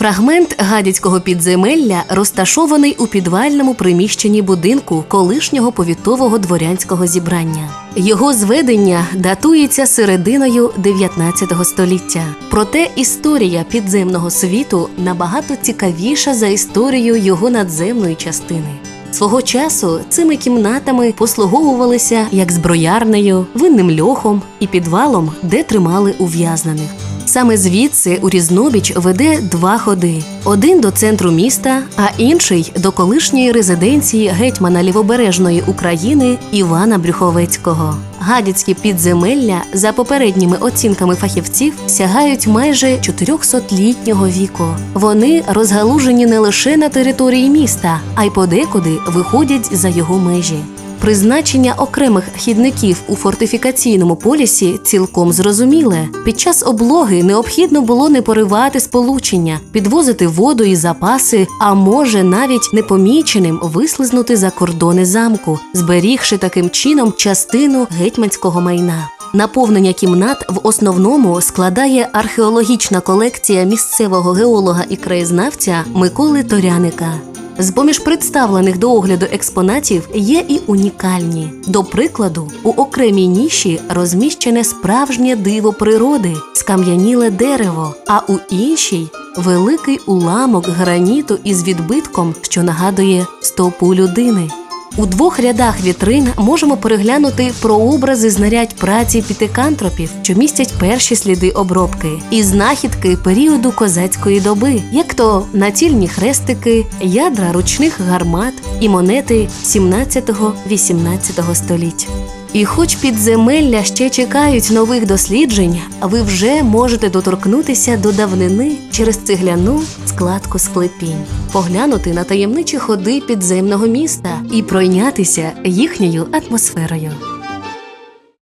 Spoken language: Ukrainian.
Фрагмент гадяцького підземелля розташований у підвальному приміщенні будинку колишнього повітового дворянського зібрання. Його зведення датується серединою 19 століття. Проте історія підземного світу набагато цікавіша за історію його надземної частини. Свого часу цими кімнатами послуговувалися як зброярнею, винним льохом і підвалом, де тримали ув'язнених. Саме звідси у Різнобіч веде два ходи: один до центру міста, а інший до колишньої резиденції гетьмана лівобережної України Івана Брюховецького. Гадяцькі підземелля, за попередніми оцінками фахівців, сягають майже 400-літнього віку. Вони розгалужені не лише на території міста, а й подекуди виходять за його межі. Призначення окремих хідників у фортифікаційному полісі цілком зрозуміле. Під час облоги необхідно було не поривати сполучення, підвозити воду і запаси, а може навіть непоміченим вислизнути за кордони замку, зберігши таким чином частину гетьманського майна. Наповнення кімнат в основному складає археологічна колекція місцевого геолога і краєзнавця Миколи Торяника. З поміж представлених до огляду експонатів є і унікальні. До прикладу, у окремій ніші розміщене справжнє диво природи, скам'яніле дерево, а у іншій великий уламок граніту із відбитком, що нагадує стопу людини. У двох рядах вітрин можемо переглянути прообрази знарядь праці пітикантропів, що містять перші сліди обробки, і знахідки періоду козацької доби, як то націльні хрестики, ядра ручних гармат і монети 17-18 століть. І хоч підземелля ще чекають нових досліджень, ви вже можете доторкнутися до давнини через цегляну складку склепінь, поглянути на таємничі ходи підземного міста і пройнятися їхньою атмосферою.